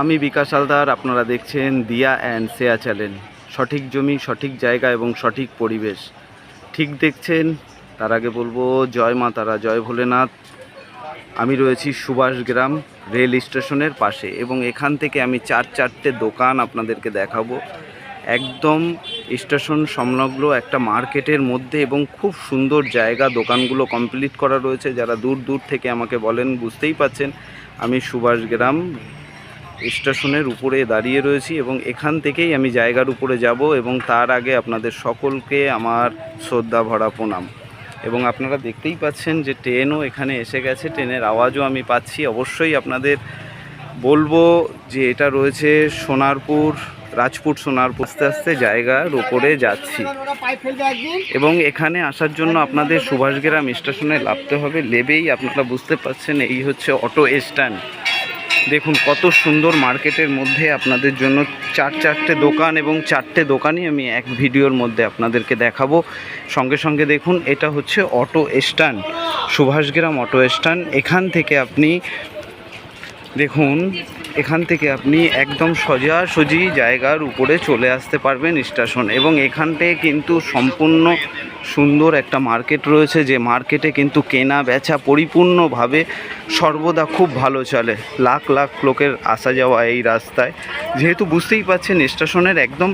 আমি বিকাশ হালদার, আপনারা দেখছেন দিয়া অ্যান্ড সেয়া চ্যানেল। সঠিক জমি, সঠিক জায়গা এবং সঠিক পরিবেশ। ঠিক দেখছেন? তার আগে বলব, জয় মা তারা, জয় ভোলেনাথ। আমি রয়েছি সুভাষ গ্রাম রেল স্টেশনের পাশে এবং এখান থেকে আমি চার চারটে দোকান আপনাদেরকে দেখাবো। একদম স্টেশন সংলগ্ন একটা মার্কেটের মধ্যে এবং খুব সুন্দর জায়গা, দোকানগুলো কমপ্লিট করা রয়েছে। যারা দূর দূর থেকে আমাকে বলেন, বুঝতেই পাচ্ছেন আমি সুভাষ গ্রাম স্টেশনের উপরে দাঁড়িয়ে রয়েছি এবং এখান থেকেই আমি জায়গার উপরে যাব এবং তার আগে আপনাদের সকলকে আমার শ্রদ্ধা ভরা প্রণাম। এবং আপনারা দেখতেই পাচ্ছেন যে ট্রেনও এখানে এসে গেছে, ট্রেনের আওয়াজও আমি পাচ্ছি। অবশ্যই আপনাদের বলব যে এটা রয়েছে সোনারপুর, রাজপুর সোনারপুর, আস্তে আস্তে জায়গার উপরে যাচ্ছি। এবং এখানে আসার জন্য আপনাদের সুভাষগ্রাম স্টেশনে নামতে হবে, লেবেই আপনারা বুঝতে পারছেন, এই হচ্ছে অটো স্ট্যান্ড। দেখুন, কত সুন্দর মার্কেটের মধ্যে আপনাদের জন্য চার চারটে দোকান এবং চারটে দোকানই আমি এক ভিডিওর মধ্যে আপনাদেরকে দেখাবো। সঙ্গে সঙ্গে দেখুন, এটা হচ্ছে auto stand, Subhashgram auto stand. এখান থেকে আপনি দেখুন, এখান থেকে আপনি একদম সোজাসুজি জায়গার উপরে চলে আসতে পারবেন স্টেশন এবং এখানটায় কিন্তু সম্পূর্ণ সুন্দর একটা মার্কেট রয়েছে, যে মার্কেটে কিন্তু কেনা বেচা পরিপূর্ণভাবে সর্বদা খুব ভালো চলে। লাখ লাখ লোকের আসা যাওয়া এই রাস্তায়। যেহেতু বুঝতেই পাচ্ছেন, স্টেশনের একদম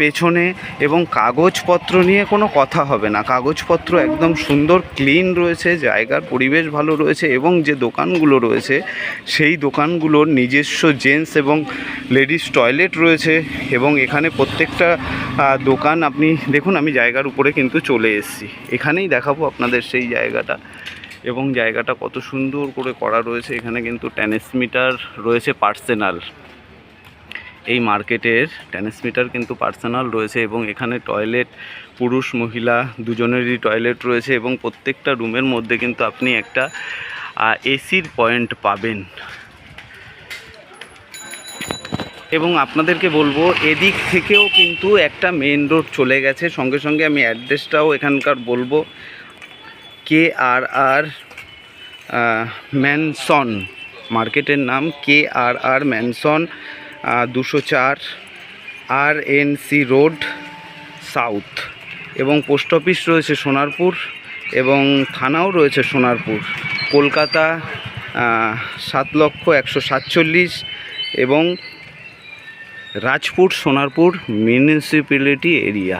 পেছনে এবং কাগজপত্র নিয়ে কোনো কথা হবে না। কাগজপত্র একদম সুন্দর, ক্লিন রয়েছে, জায়গার পরিবেশ ভালো রয়েছে এবং যে দোকানগুলো রয়েছে, সেই দোকানগুলোর নিজস্ব জেন্টস এবং লেডিস টয়লেট রয়েছে এবং এখানে প্রত্যেকটা দোকান আপনি, দেখুন আমি জায়গার উপরে কিন্তু চলে এসেছি। এখানেই দেখাবো আপনাদের সেই জায়গাটা এবং জায়গাটা কত সুন্দর করে করা রয়েছে। এখানে কিন্তু ট্যানেসমিটার রয়েছে পার্সোনাল এই মার্কেটের ট্যানেসমিটার কিন্তু পার্সোনাল রয়েছে এবং এখানে টয়লেট পুরুষ, মহিলা দুজনেরই টয়লেট রয়েছে এবং প্রত্যেকটা রুমের মধ্যে কিন্তু আপনি একটা এসির পয়েন্ট পাবেন। এবং আপনাদেরকে বলব, এদিক থেকেও কিন্তু একটা মেন রোড চলে গেছে। সঙ্গে সঙ্গে আমি অ্যাড্রেসটাও এখানকার বলব। কে আর আর ম্যানসন মার্কেটের নাম কে আর আর ম্যানসন দুশো চার R N C road south এবং পোস্ট অফিস রয়েছে সোনারপুর এবং থানাও রয়েছে সোনারপুর। কলকাতা সাত লক্ষ একশো সাতচল্লিশ এবং রাজপুর, সোনারপুর মিউনিসিপ্যালিটি এরিয়া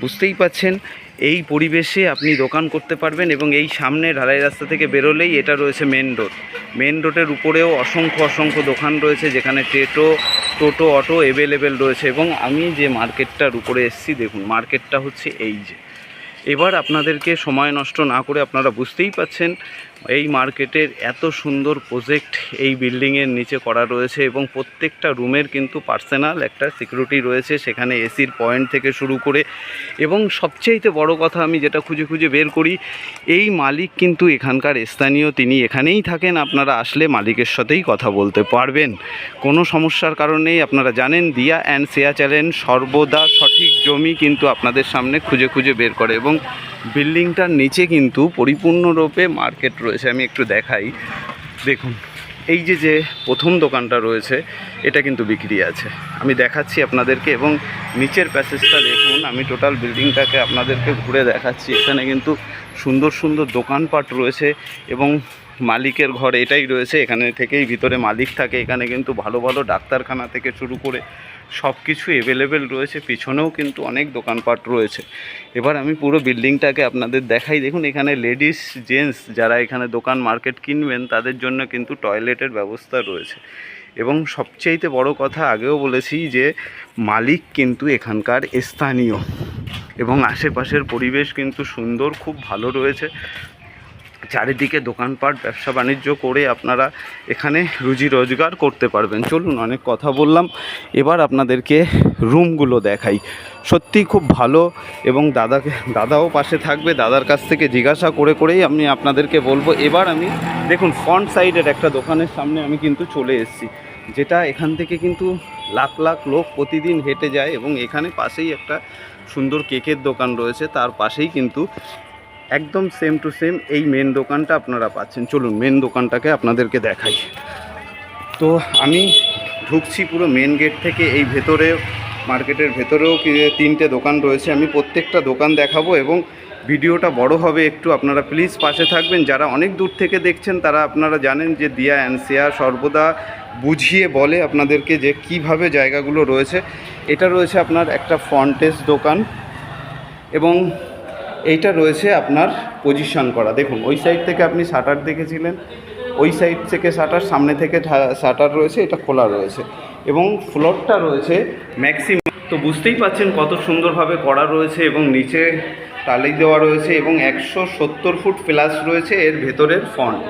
বুঝতেই পাচ্ছেন, এই পরিবেশে আপনি দোকান করতে পারবেন এবং এই সামনে ঢালাই রাস্তা থেকে বেরোলেই এটা রয়েছে মেন রোড মেন রোডের উপরেও অসংখ্য অসংখ্য দোকান রয়েছে, যেখানে টেটো, টোটো, অটো অ্যাভেলেবেল রয়েছে এবং আমি যে মার্কেটটার উপরে এসছি, দেখুন মার্কেটটা হচ্ছে এই যে। এবার আপনাদেরকে সময় নষ্ট না করে আপনারা বুঝতেই পাচ্ছেন, এই মার্কেটের এত সুন্দর প্রজেক্ট এই বিল্ডিংয়ের নিচে করা রয়েছে এবং প্রত্যেকটা রুমের কিন্তু পার্সোনাল একটা সিকিউরিটি রয়েছে, সেখানে এসির পয়েন্ট থেকে শুরু করে। এবং সবচেয়েতে বড় কথা আমি যেটা খুঁজে খুঁজে বের করি, এই মালিক কিন্তু এখানকার স্থানীয়, তিনি এখানেই থাকেন, আপনারা আসলে মালিকের সাথেই কথা বলতে পারবেন। কোনো সমস্যার কারণেই আপনারা জানেন, দিয়া অ্যান্ড সেয়া চ্যানেল সর্বদা সঠিক জমি কিন্তু আপনাদের সামনে খুঁজে খুঁজে বের করে এবং বিল্ডিংটার নিচে কিন্তু পরিপূর্ণরূপে মার্কেট রয়েছে। আমি একটু দেখাই। দেখুন, এই যে যে প্রথম দোকানটা রয়েছে, এটা কিন্তু বিক্রি আছে। আমি দেখাচ্ছি আপনাদেরকে এবং নিচের প্যাসেজটা দেখুন। আমি টোটাল বিল্ডিংটাকে আপনাদেরকে ঘুরে দেখাচ্ছি। এখানে কিন্তু সুন্দর সুন্দর দোকানপাট রয়েছে এবং মালিকের ঘর এটাই রয়েছে। এখানে থেকেই ভিতরে মালিক থাকে। এখানে কিন্তু ভালো ভালো ডাক্তারখানা থেকে শুরু করে সব কিছু অ্যাভেলেবেল রয়েছে, পিছনেও কিন্তু অনেক দোকানপাট রয়েছে। এবার আমি পুরো বিল্ডিংটাকে আপনাদের দেখাই। দেখুন, এখানে লেডিস জেন্টস যারা এখানে দোকান মার্কেট কিনবেন, তাদের জন্য কিন্তু টয়লেটের ব্যবস্থা রয়েছে। এবং সবচেয়েতে বড় কথা, আগেও বলেছি যে মালিক কিন্তু এখানকার স্থানীয়। এবং আশেপাশের পরিবেশ কিন্তু সুন্দর, খুব ভালো রয়েছে। চারিদিকে দোকানপাট, ব্যবসা বাণিজ্য করে আপনারা এখানে রুজি রোজগার করতে পারবেন। চলুন, অনেক কথা বললাম। এবার আপনাদেরকে রুমগুলো দেখাই। সত্যি খুব ভালো এবং দাদাকে, দাদাও পাশে থাকবে। দাদার কাছ থেকে জিজ্ঞাসা করে করেই আমি আপনাদেরকে বলব। এবার আমি, দেখুন ফ্রন্ট সাইডের একটা দোকানের সামনে আমি কিন্তু চলে এসেছি, যেটা এখান থেকে কিন্তু লাখ লাখ লোক প্রতিদিন হেঁটে যায় এবং এখানে পাশেই একটা সুন্দর কেকের দোকান রয়েছে। তার পাশেই কিন্তু একদম সেম টু সেম এই মেন দোকানটা আপনারা পাচ্ছেন। চলুন মেন দোকানটাকে আপনাদেরকে দেখাই। তো আমি ঢুকছি পুরো মেন গেট থেকে, এই ভেতরে মার্কেটের ভেতরেও তিনটে দোকান রয়েছে। আমি প্রত্যেকটা দোকান দেখাবো এবং ভিডিওটা বড় হবে একটু। আপনারা প্লিজ পাশে থাকবেন। যারা অনেক দূর থেকে দেখছেন, তারা আপনারা জানেন যে দিয়া অ্যান্ড শেয়া সর্বদা বুঝিয়ে বলে আপনাদেরকে যে কীভাবে জায়গাগুলো রয়েছে। এটা রয়েছে আপনার একটা ফন্টেস দোকান এবং এইটা রয়েছে আপনার পজিশন করা। দেখুন, ওই সাইড থেকে আপনি শাটার দেখেছিলেন, ওই সাইড থেকে শাটার সামনে থেকে শাটার রয়েছে, এটা খোলা রয়েছে এবং ফ্লোরটা রয়েছে ম্যাক্সিমাম তো বুঝতেই পাচ্ছেন কত সুন্দরভাবে করা রয়েছে এবং নিচে টালি দেওয়া রয়েছে এবং একশো সত্তর ফুট প্লাস রয়েছে এর ভেতরের ফন্ট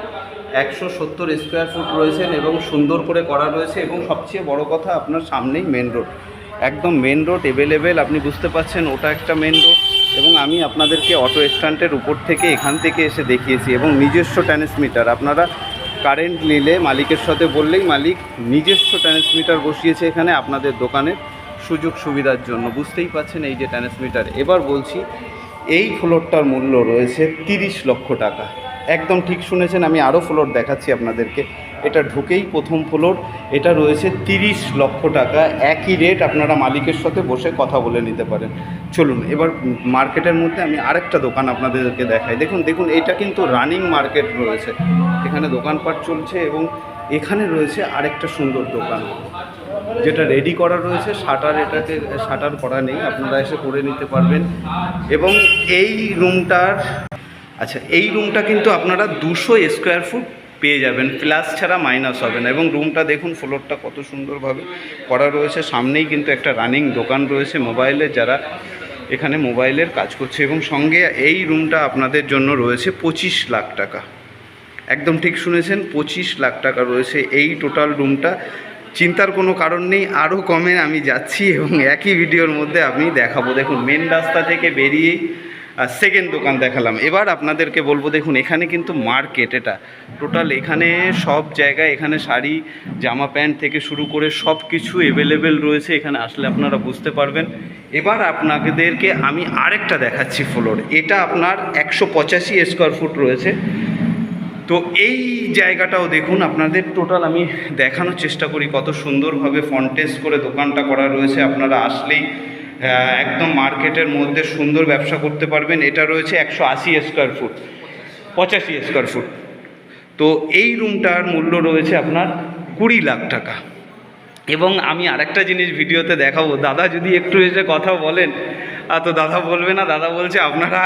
একশো সত্তর স্কোয়ার ফুট রয়েছেন এবং সুন্দর করে করা রয়েছে এবং সবচেয়ে বড় কথা আপনার সামনেই মেন রোড একদম মেন রোড অ্যাভেলেবেল আপনি বুঝতে পাচ্ছেন ওটা একটা মেন রোড এবং আমি আপনাদেরকে অটো স্ট্যান্ডের উপর থেকে এখান থেকে এসে দেখিয়েছি এবং নিজস্ব ট্রান্সমিটার আপনারা কারেন্ট নিলে মালিকের সাথে বললেই মালিক নিজস্ব ট্রান্সমিটার বসিয়েছে এখানে আপনাদের দোকানের সুযোগ সুবিধার জন্য। বুঝতেই পাচ্ছেন এই যে ট্রান্সমিটার এবার বলছি, এই ফ্লোরটার মূল্য রয়েছে তিরিশ লক্ষ টাকা। একদম ঠিক শুনেছেন, আমি আরও ফ্লোর দেখাচ্ছি আপনাদেরকে। এটা ঢুকেই প্রথম ফ্লোর এটা রয়েছে তিরিশ লক্ষ টাকা। একই রেট আপনারা মালিকের সাথে বসে কথা বলে নিতে পারেন। চলুন, এবার মার্কেটের মধ্যে আমি আরেকটা দোকান আপনাদেরকে দেখাই। দেখুন দেখুন, এটা কিন্তু রানিং মার্কেট রয়েছে। এখানে দোকানপাট চলছে এবং এখানে রয়েছে আরেকটা সুন্দর দোকান। যেটা রেডি করা রয়েছে, শাটার এটাকে শাটার করা নেই, আপনারা এসে করে নিতে পারবেন। এবং এই রুমটার আচ্ছা এই রুমটা কিন্তু আপনারা দুশো স্কোয়ার ফুট পেয়ে যাবেন প্লাস ছাড়া মাইনাস হবে না। এবং রুমটা দেখুন ফ্লোরটা কত সুন্দরভাবে করা রয়েছে। সামনেই কিন্তু একটা রানিং দোকান রয়েছে মোবাইলের যারা এখানে মোবাইলের কাজ করছে। এবং সঙ্গে এই রুমটা আপনাদের জন্য রয়েছে পঁচিশ লাখ টাকা। একদম ঠিক শুনেছেন, পঁচিশ লাখ টাকা রয়েছে এই টোটাল রুমটা চিন্তার কোনো কারণ নেই আরও কমে আমি যাচ্ছি এবং একই ভিডিওর মধ্যে আমি দেখাবো। দেখুন মেন রাস্তা থেকে বেরিয়েই সেকেন্ড দোকান দেখালাম। এবার আপনাদেরকে বলব, দেখুন, এখানে কিন্তু মার্কেট এটা। টোটাল এখানে সব জায়গায় এখানে শাড়ি, জামা প্যান্ট থেকে শুরু করে সব কিছু অ্যাভেলেবেল রয়েছে। এখানে আসলে আপনারা বুঝতে পারবেন। এবার আপনাদেরকে আমি আরেকটা দেখাচ্ছি ফ্লোর এটা আপনার একশো পঁচাশি স্কোয়ার ফুট রয়েছে। তো এই জায়গাটাও দেখুন, আপনাদের টোটাল আমি দেখানোর চেষ্টা করি কত সুন্দরভাবে ফন্টেস করে দোকানটা করা রয়েছে। আপনারা আসলেই একদম মার্কেটের মধ্যে সুন্দর ব্যবসা করতে পারবেন। এটা রয়েছে একশো আশি স্কোয়ার ফুট পঁচাশি স্কোয়ার ফুট তো এই রুমটার মূল্য রয়েছে আপনার কুড়ি লাখ টাকা। এবং আমি আরেকটা জিনিস ভিডিওতে দেখাবো। দাদা যদি একটু এসে কথা বলেন তো দাদা বলবে না, দাদা বলছে আপনারা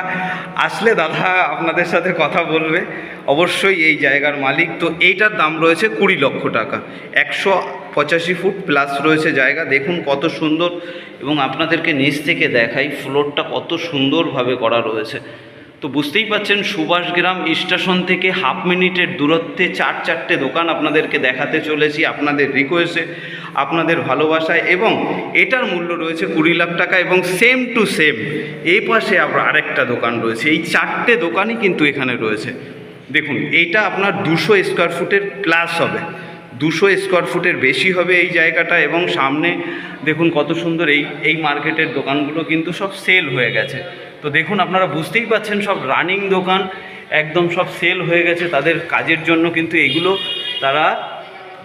আসলে দাদা আপনাদের সাথে কথা বলবে। অবশ্যই এই জায়গার মালিক। তো এইটার দাম রয়েছে কুড়ি লক্ষ টাকা। একশো পঁচাশি ফুট প্লাস রয়েছে জায়গা। দেখুন কত সুন্দর এবং আপনাদেরকে নিচ থেকে দেখাই ফ্লোরটা কত সুন্দরভাবে করা রয়েছে। তো বুঝতেই পাচ্ছেন সুভাষগ্রাম স্টেশন থেকে হাফ মিনিটের দূরত্বে চার চারটে দোকান আপনাদেরকে দেখাতে চলেছি আপনাদের রিকোয়েস্টে আপনাদের ভালোবাসায় এবং এটার মূল্য রয়েছে কুড়ি লাখ টাকা এবং সেম টু সেম এই পাশে আবার আরেকটা দোকান রয়েছে। এই চারটে দোকানই কিন্তু এখানে রয়েছে। দেখুন, এইটা আপনার দুশো স্কোয়ার ফুটের প্লাস হবে। দুশো স্কোয়ার ফুটের বেশি হবে এই জায়গাটা এবং সামনে দেখুন কত সুন্দর এই এই মার্কেটের দোকানগুলো কিন্তু সব সেল হয়ে গেছে। তো দেখুন, আপনারা বুঝতেই পাচ্ছেন, সব রানিং দোকান, একদম সব সেল হয়ে গেছে। তাদের কাজের জন্য কিন্তু এগুলো তারা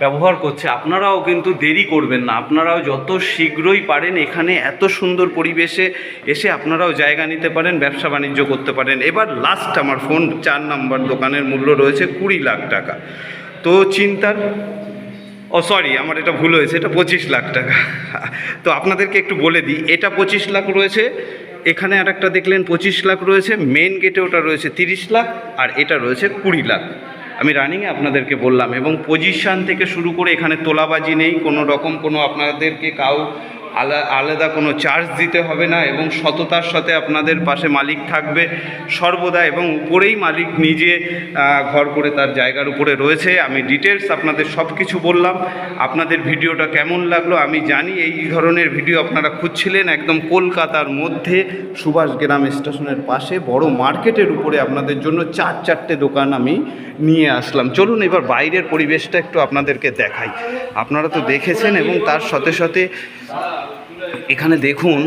ব্যবহার করছে। আপনারাও কিন্তু দেরি করবেন না। আপনারাও যত শীঘ্রই পারেন এখানে এত সুন্দর পরিবেশে এসে আপনারাও জায়গা নিতে পারেন, ব্যবসা বাণিজ্য করতে পারেন। এবার লাস্ট আমার ফোন চার নাম্বার দোকানের মূল্য রয়েছে কুড়ি লাখ টাকা। তো চিন্তার, ও সরি আমার এটা ভুল হয়েছে, এটা পঁচিশ লাখ টাকা। তো আপনাদেরকে একটু বলে দিই, এটা পঁচিশ লাখ রয়েছে এখানে আর একটা দেখলেন পঁচিশ লাখ রয়েছে মেন গেটে ওটা রয়েছে তিরিশ লাখ, আর এটা রয়েছে কুড়ি লাখ। আমি রানিংয়ে আপনাদেরকে বললাম, এবং পজিশান থেকে শুরু করে এখানে তোলাবাজি নেই, কোনো রকম কোনো আপনাদেরকে কাউ আলাদা কোনো চার্জ দিতে হবে না এবং সততার সাথে আপনাদের পাশে মালিক থাকবে সর্বদা এবং উপরেই মালিক নিজে ঘর করে তার জায়গার উপরে রয়েছে। আমি ডিটেলস আপনাদের সব কিছু বললাম। আপনাদের ভিডিওটা কেমন লাগল আমি জানি। এই ধরনের ভিডিও আপনারা খুঁজছিলেন একদম কলকাতার মধ্যে, সুভাষ গ্রাম স্টেশনের পাশে, বড় মার্কেটের উপরে আপনাদের জন্য চার চারটে দোকান আমি নিয়ে আসলাম। চলুন এবার বাইরের পরিবেশটা একটু আপনাদেরকে দেখাই। আপনারা তো দেখেছেন এবং তার সাথে সাথে এখানে দেখুন,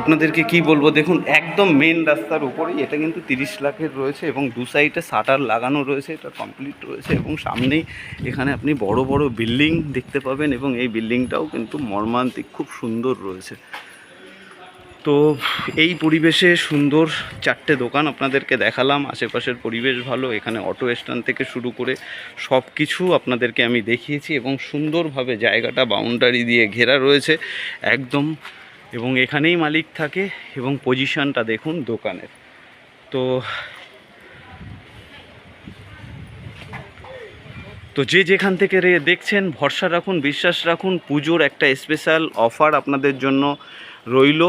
আপনাদেরকে কি বলব? দেখুন, একদম মেন রাস্তার উপরেই, এটা কিন্তু তিরিশ লাখের রয়েছে এবং দু সাইডে শাটার লাগানো রয়েছে, এটা কমপ্লিট রয়েছে এবং সামনেই এখানে আপনি বড় বড় বিল্ডিং দেখতে পাবেন এবং এই বিল্ডিংটাও কিন্তু মর্মান্তিক, খুব সুন্দর রয়েছে। তো এই পরিবেশে সুন্দর চারটে দোকান আপনাদেরকে দেখালাম। আশেপাশের পরিবেশ ভালো, এখানে অটো স্ট্যান্ড থেকে শুরু করে সব কিছু আপনাদেরকে আমি দেখিয়েছি এবং সুন্দরভাবে জায়গাটা বাউন্ডারি দিয়ে ঘেরা রয়েছে একদম এবং এখানেই মালিক থাকে এবং পজিশনটা দেখুন দোকানের। তো তো যে যেখান থেকে রে দেখছেন, ভরসা রাখুন, বিশ্বাস রাখুন, পুজোর একটা স্পেশাল অফার আপনাদের জন্য রইল।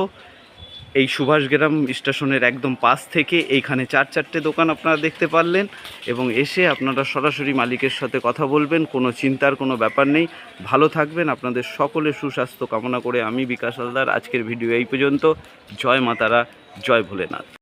এই সুভাষগ্রাম স্টেশনের একদম পাশ থেকে এইখানে চার চারটে দোকান আপনারা দেখতে পারলেন এবং এসে আপনারা সরাসরি মালিকের সাথে কথা বলবেন, কোনো চিন্তার কোনো ব্যাপার নেই। ভালো থাকবেন, আপনাদের সকলে সুস্বাস্থ্য কামনা করে আমি বিকাশ হালদার। আজকের ভিডিও এই পর্যন্ত। জয় মাতারা, জয় ভোলেনাথ।